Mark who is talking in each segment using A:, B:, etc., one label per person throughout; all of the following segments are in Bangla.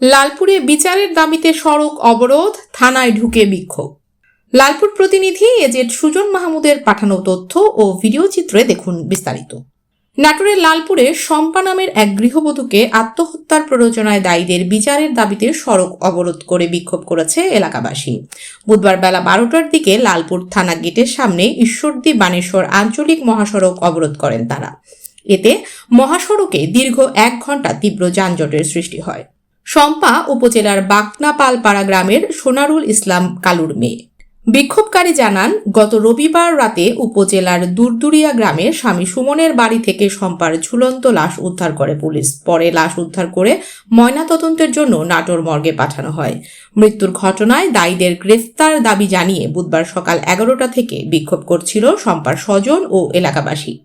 A: লালপুরে বিচারের দাবিতে সড়ক অবরোধ, থানায় ঢুকে বিক্ষোভ। লালপুর প্রতিনিধি এজেড সুজন মাহমুদের পাঠানো তথ্য ও ভিডিও চিত্রে দেখুন বিস্তারিত। নাটোরের লালপুরে শম্পা নামের এক গৃহবধূকে আত্মহত্যার প্ররোচনায় দায়ীদের বিচারের দাবিতে সড়ক অবরোধ করে বিক্ষোভ করেছে এলাকাবাসী। বুধবার বেলা বারোটার দিকে লালপুর থানা গেটের সামনে ঈশ্বরদী বানেশ্বর আঞ্চলিক মহাসড়ক অবরোধ করেন তারা। এতে মহাসড়কে দীর্ঘ এক ঘণ্টা তীব্র যানজটের সৃষ্টি হয়। শম্পা উপজেলার বাকনা পালপাড়া গ্রামের সোনারুল ইসলাম কালুর মেয়ে। বিক্ষোভকারী জানান, গত রবিবার রাতে উপজেলার দুরদুরিয়া গ্রামে স্বামী সুমনের বাড়ি থেকে শম্পার ঝুলন্ত লাশ উদ্ধার করে পুলিশ। পরে লাশ উদ্ধার করে ময়নাতদন্তের জন্য নাটোর মর্গে পাঠানো হয়। মৃত্যুর ঘটনায় দায়ীদের গ্রেফতার দাবি জানিয়ে বুধবার সকাল এগারোটা থেকে বিক্ষোভ করছিল শম্পার স্বজন ও এলাকাবাসী।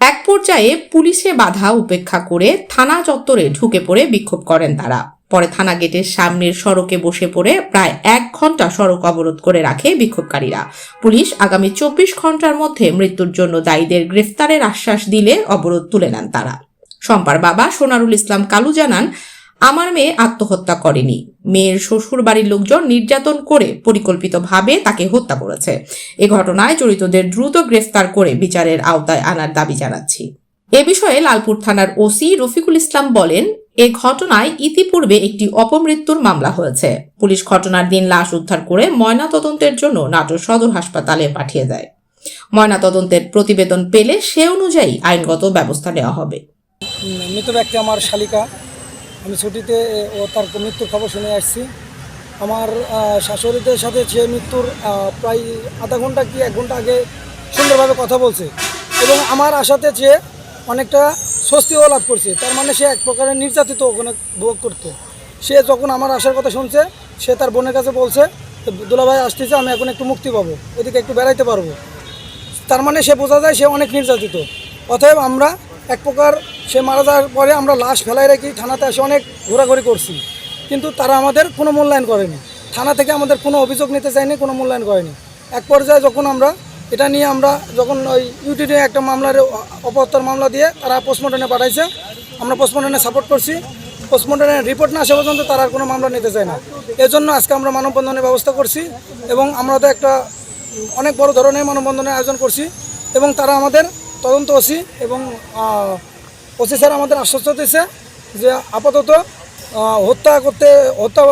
A: এক পর্যায়ে পুলিশে বাধা উপেক্ষা করে থানা চত্বরে ঢুকে পড়ে বিক্ষোভ করেন তারা। পরে থানা গেটের সামনের সড়কে বসে পড়ে প্রায় এক ঘণ্টা সড়ক অবরোধ করে রাখে বিক্ষোভকারীরা। পুলিশ আগামী চব্বিশ ঘণ্টার মধ্যে মৃত্যুর জন্য দায়ীদের গ্রেফতারের আশ্বাস দিলে অবরোধ তুলে নেন তারা। শম্পার বাবা সোনারুল ইসলাম কালু জানান, আমার মেয়ে আত্মহত্যা করেনি। মেয়ের শ্বশুর বাড়ির লোকজন নির্যাতন করে পরিকল্পিতভাবে তাকে হত্যা করেছে। এ ঘটনায় জড়িতদের দ্রুত গ্রেফতার করে বিচারের আওতায় আনার দাবি জানাচ্ছি। এ বিষয়ে লালপুর থানার ওসি রফিকুল ইসলাম বলেন এ ঘটনায় ইতিপূর্বে একটি অপমৃত্যুর মামলা হয়েছে। পুলিশ ঘটনার দিন লাশ উদ্ধার করে ময়না তদন্তের জন্য নাটোর সদর হাসপাতালে পাঠিয়ে দেয়। ময়না তদন্তের প্রতিবেদন পেলে সে অনুযায়ী আইনগত ব্যবস্থা নেওয়া হবে।
B: মৃত ব্যক্তি আমার শালিকা। আমি ছুটিতে ও তার মৃত্যুর খবর শুনে আসছি। আমার শাশুড়িদের সাথে সে মৃত্যুর প্রায় আধা ঘণ্টা কি এক ঘণ্টা আগে সুন্দরভাবে কথা বলছে। এবং আমার আশাতে সে অনেকটা স্বস্তিও লাভ করছে। তার মানে সে এক প্রকারের নির্যাতিত ওখানে ভোগ করতো। সে যখন আমার আসার কথা শুনছে, সে তার বোনের কাছে বলছে, "তো দুলাভাই আসতেছে, আমি এখন একটু মুক্তি পাবো, এদিকে একটু বেড়াইতে পারব। তার মানে সে বোঝা যায় সে অনেক নির্যাতিত। অতএব আমরা এক প্রকার সে মারা যাওয়ার পরে আমরা লাশ ফেলাই রেখে থানাতে এসে অনেক ঘোরাঘুরি করছি। কিন্তু তারা আমাদের কোনো মূল্যায়ন করেনি। থানা থেকে আমাদের কোনো অভিযোগ নিতে চায়নি, কোনো মূল্যায়ন করেনি। এক পর্যায়ে যখন আমরা এটা নিয়ে আমরা যখন ওই ইউটিউবে একটা মামলার অপহত্যার মামলা দিয়ে তারা পোস্টমর্টমে পাঠাইছে, আমরা পোস্টমর্টমে সাপোর্ট করছি। পোস্টমর্টমের রিপোর্ট না আসা পর্যন্ত তারা কোনো মামলা নিতে চায় না। এজন্য আজকে আমরা মানববন্ধনের ব্যবস্থা করছি এবং আমরা তো একটা অনেক বড় ধরনের মানববন্ধনের আয়োজন করছি এবং তারা আমাদের তদন্ত ওসি এবং ওসি স্যার আমাদের আশ্বস্ত দিয়েছে যে আপাতত হত্যা করতে, হত্যা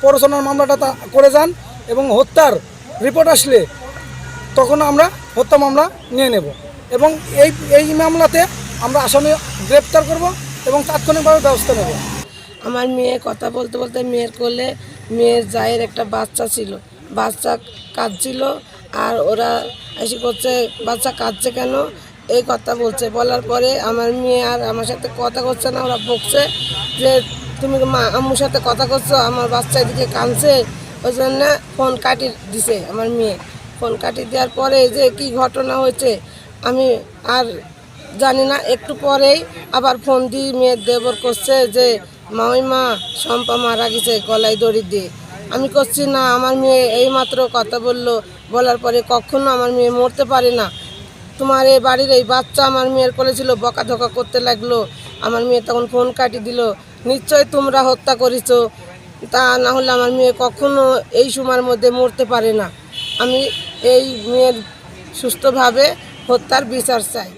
B: প্ররোচনার মামলাটা করে যান এবং হত্যার রিপোর্ট আসলে তখন আমরা হত্যা মামলা নিয়ে নেব। এবং এই এই মামলাতে আমরা আসামি গ্রেপ্তার করব এবং তাৎক্ষণিকভাবে ব্যবস্থা নেব।
C: আমার মেয়ে কথা বলতে বলতে মেয়ের কোলে মেয়ের জায়ের একটা বাচ্চা ছিল। বাচ্চা কাঁদছিল আর ওরা এসে করছে বাচ্চা কাঁদছে কেন? এই কথা বলছে। বলার পরে আমার মেয়ে আর আমার সাথে কথা করছে না, ওরা বকছে যে, তুমি মা, আম্মুর সাথে কথা করছ, আমার বাচ্চা এদিকে কাঁদছে। ওই জন্য ফোন কাটি দিছে আমার মেয়ে। ফোন কাটি দেওয়ার পরে যে কি ঘটনা হয়েছে, আমি আর জানি না। একটু পরেই আবার ফোন দিয়ে মেয়ের দেবর করছে যে মামিমা শম্পা মারা গেছে গলায় দড়ি দিয়ে। আমি করছি, না, আমার মেয়ে এইমাত্র কথা বলল। বলার পরে কখনো আমার মেয়ে মরতে পারে না। তোমার এই বাড়ির এই বাচ্চা আমার মেয়ের কোলে ছিল বকা ধকা করতে লাগল। আমার মেয়ে তখন ফোন কাটি দিল, নিশ্চয় তোমরা হত্যা করেছ। তা না হলে আমার মেয়ে কখনো এই সময়ের মধ্যে মরতে পারে না। আমি এই মেয়ের সুস্থভাবে হত্যার বিচার চাই।